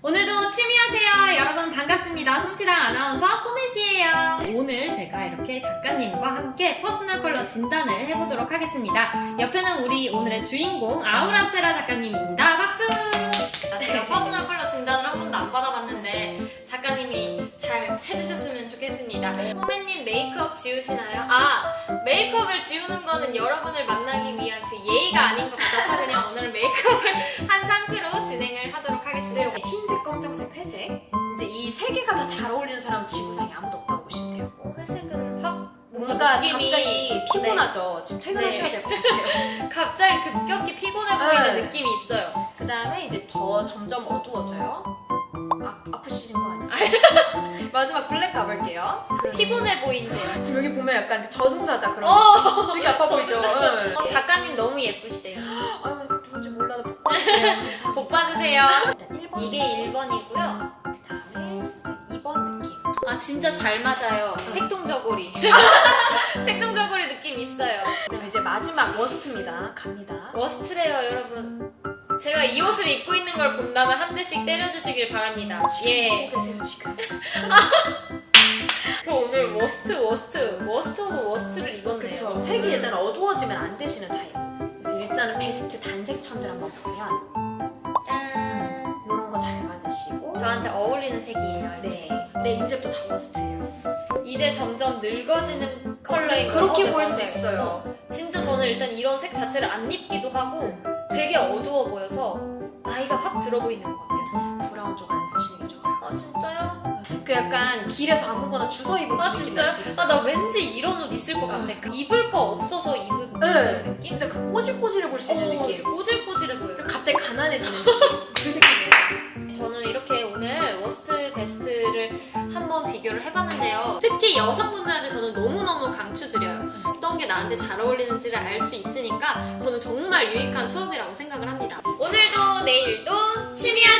오늘도 취미하세요. 여러분 반갑습니다. 솜씨랑 아나운서 꼬매시예요. 오늘 제가 이렇게 작가님과 함께 퍼스널 컬러 진단을 해보도록 하겠습니다. 옆에는 우리 오늘의 주인공 아우라세라 작가님입니다. 박수! 제가 퍼스널 컬러 진단을 한 번도 안 받아봤는데 작가님이 잘 해주셨으면 좋겠습니다. 꼬매님 메이크업 지우시나요? 아 메이크업을 지우는 거는 여러분을 만나기 위한 그 예의가 아닌 것 같아서 그냥 오늘 메이크업을 한 상태로 사람은 지구상에 아무도 없다고 보시면 돼요. 어, 회색은 확 뭔가, 느낌이 갑자기 피곤하죠. 지금 퇴근하셔야 네. 될것 같아요. 갑자기 급격히 피곤해 보이는 네. 느낌이 있어요. 그 다음에 이제 더 점점 어두워져요. 아, 아프시신 거 아니죠? 마지막 블랙 가볼게요. 피곤해 보인대요. 지금 여기 보면 약간 그 저승사자 그런 어, 되게 아파 보이죠? 네. 어, 작가님 너무 예쁘시대요. 아유 누군지 몰라도 복 받으세요. 복 받으세요. 일단 1번 이게 1번이고요. 그 다음에 2번 느낌. 아 진짜 잘 맞아요. 색동저고리. 색동저고리 느낌 있어요. 그다음에 이제 마지막 워스트입니다. 갑니다. 워스트래요 여러분. 제가 이 옷을 입고 있는 걸 본다면 한 대씩 때려주시길 바랍니다. 예. 보고 계세요 지금. 저 오늘 워스트 워스트 워스트 오브 워스트를 입었네요. 그쵸. 색이 일단 어두워지면 안 되시는 타입. 그래서 일단은 베스트 단색 천들 한번 보면 짠. 이런 거 잘 맞으시고. 저한테 어울리는 색이에요. 네. 네 이제부터 다 워스트예요. 이제 점점 늙어지는 컬러인 거 그렇게 어, 보일 수. 있어요. 어, 진짜 저는 일단 이런 색 자체를 안 입기도 하고 되게 어두워 보여서 나이가 확 들어 보이는 것 같아요. 브라운 쪽 안 쓰시는 게 좋아요. 아 진짜요? 그 약간 길에서 아무거나 주워 입은 아그 느낌 진짜요? 아 나 왠지 이런 옷 있을 것 같아. 그 입을 거 없어서 입은 네, 느낌? 진짜 그 꼬질꼬질해 볼 수 있는 어, 느낌. 꼬질꼬질해 보여요. 갑자기 가난해지는 느낌. 그 느낌이에요. 저는 이렇게 오늘 워스트 베스트를 한번 비교를 해봤는데요. 특히 여성분들한테 저는 너무너무 강추드려요. 어떤 게 나한테 잘 어울리는지를 알 수 있으니까 저는 정말 유익한 수업이라고 생각을 합니다. 오늘도 내일도 취미하세요.